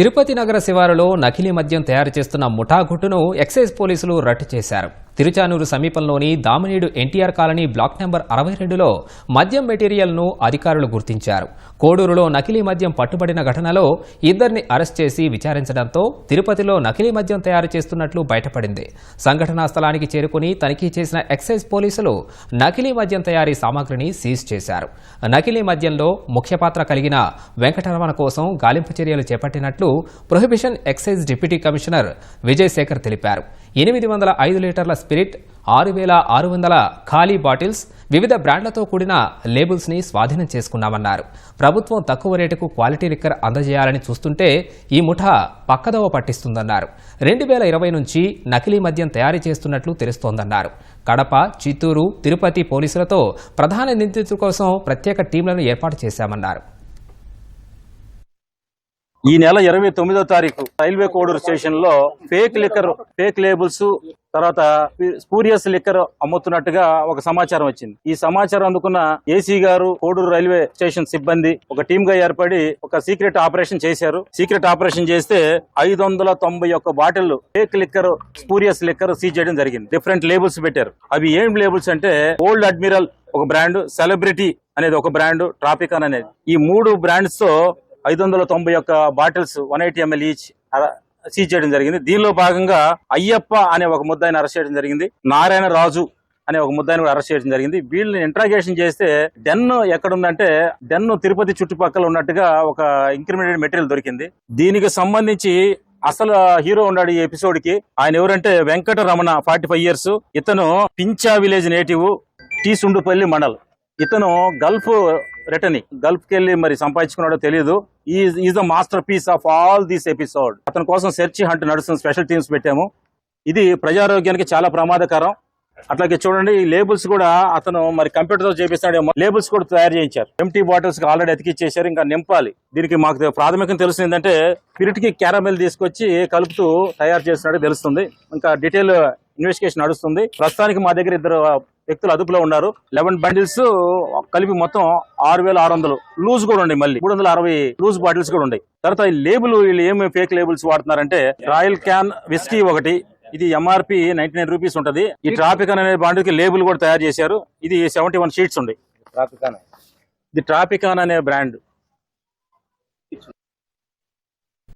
తిరుపతి నగర శివారులో నకిలీ మద్యం తయారు చేస్తున్న ముఠాగుట్టును ఎక్సైజ్ పోలీసులు రట్టు చేశారు. తిరుచానూరు సమీపంలోని Damineedu NTR colony block number అరవై రెండులో మద్యం మెటీరియల్ను అధికారులు గుర్తించారు. కోడూరులో నకిలీ మద్యం పట్టుబడిన ఘటనలో ఇద్దరిని అరెస్ట్ చేసి విచారించడంతో తిరుపతిలో నకిలీ మద్యం తయారు చేస్తున్నట్లు బయటపడింది. సంఘటనా స్థలానికి చేరుకుని తనిఖీ చేసిన ఎక్సైజ్ పోలీసులు నకిలీ మద్యం తయారీ సామాగ్రిని సీజ్ చేశారు. నకిలీ మద్యంలో ముఖ్య పాత్ర కలిగిన వెంకటరమణ కోసం గాలింపు చర్యలు చేపట్టినట్లు prohibition excise deputy commissioner Vijayasekhar తెలిపారు. ఎనిమిది వందల ఐదు లీటర్ల స్పిరిట్ ఆరు వేల ఆరు వందల ఖాళీ బాటిల్స్ వివిధ బ్రాండ్లతో కూడిన లేబుల్స్ని స్వాధీనం చేసుకున్నామన్నారు. ప్రభుత్వం తక్కువ రేటుకు క్వాలిటీ లిక్కర్ అందజేయాలని చూస్తుంటే ఈ ముఠా పక్కదోవ పట్టిస్తుందన్నారు. రెండు వేల ఇరవై నుంచి నకిలీ మద్యం తయారీ చేస్తున్నట్లు తెలుస్తోందన్నారు. కడప చిత్తూరు తిరుపతి పోలీసులతో ప్రధాన నిందితుల కోసం ప్రత్యేక టీంలను ఏర్పాటు చేశామన్నారు. ఈ నెల ఇరవై తొమ్మిదో తారీఖు రైల్వే కోడూరు స్టేషన్లో ఫేక్ లిక్కర్ ఫేక్ లేబుల్స్ తర్వాత స్పూరియస్ లిక్కర్ అమ్ముతున్నట్టుగా ఒక సమాచారం వచ్చింది. ఈ సమాచారం అందుకున్న ఏసీ గారు కోడూరు రైల్వే స్టేషన్ సిబ్బంది ఒక టీమ్గా ఏర్పడి ఒక సీక్రెట్ ఆపరేషన్ చేశారు. సీక్రెట్ ఆపరేషన్ చేస్తే ఐదు వందల తొంభై ఒక్క bottle fake liquor spurious liquor seize చేయడం జరిగింది. డిఫరెంట్ లేబుల్స్ పెట్టారు. అవి ఏం లేబుల్స్ అంటే ఓల్డ్ అడ్మిరల్ ఒక బ్రాండ్ సెలబ్రిటీ అనేది ఒక బ్రాండ్ ట్రాపికాన్ అనేది. ఈ మూడు బ్రాండ్స్తో ఐదు వందల తొంభై ఒక్క bottles one eighty ML each seize చేయడం జరిగింది. దీనిలో భాగంగా అయ్యప్ప అనే ఒక ముద్దాయిని అరెస్ట్ చేయడం జరిగింది. నారాయణ రాజు అనే ఒక ముద్దాయిని కూడా అరెస్ట్ చేయడం జరిగింది. వీళ్ళని ఇంట్రాగేషన్ చేస్తే డెన్ ఎక్కడుందంటే డెన్ తిరుపతి చుట్టుపక్కల ఉన్నట్టుగా ఒక ఇంక్రిమినేటెడ్ మెటీరియల్ దొరికింది. దీనికి సంబంధించి అసలు హీరో ఉన్నాడు ఈ ఎపిసోడ్కి ఆయన ఎవరంటే Venkata Ramana forty five years ఇతను Pincha village native T Sundupalli mandal. ఇతను గల్ఫ్ రిటర్ని గల్ఫ్కి వెళ్ళి మరి సంపాదించుకున్నాడో తెలియదు is the masterpiece of all this episode అతని కోసం సెర్చ్ హంట్ నడుస్తున్న స్పెషల్ టీమ్స్ పెట్టాము. ఇది ప్రజారోగ్యానికి చాలా ప్రమాదకరం. అట్లాగే చూడండి ఈ లేబుల్స్ కూడా అతను మరి కంప్యూటర్తో చేపిస్తాడేమో. లేబుల్స్ కూడా తయారు చేయించారు. ఎంటీ బాటిల్స్ ఆల్రెడీ అతికిచ్చేసారు ఇంకా నింపాలి. దీనికి మాకు ప్రాథమికం తెలిసింది ఏంటంటే స్పిరిట్కి క్యారమెల్ తీసుకొచ్చి కలుపుతూ తయారు చేసినట్టు తెలుస్తుంది. ఇంకా డీటెయిల్ ఇన్వెస్టిగేషన్ నడుస్తుంది. ప్రస్తుతానికి మా దగ్గర ఇద్దరు వ్యక్తులు అదుపులో ఉన్నారు. లెవెన్ బండిల్స్ కలిపి మొత్తం ఆరు వేల ఆరు వందలు. లూజ్ కూడా ఉన్నాయి మళ్ళీ. మూడు వందల అరవై లూజ్ బాటిల్స్ కూడా ఉన్నాయి. తర్వాత ఈ లేబుల్ వీళ్ళు ఏమి ఫేక్ లేబుల్స్ వాడుతున్నారంటే రాయల్ క్యాన్ విస్కీ ఒకటి ఇది ఎంఆర్పి నైన్టీ నైన్ రూపీస్ ఉంటది. ఈ ట్రాఫిక్ అనే బాండ్కి లేబుల్ కూడా తయారు చేశారు. ఇది సెవెంటీ వన్ షీట్స్ ఉంది ఇది ట్రాఫికాన్ అనే బ్రాండ్.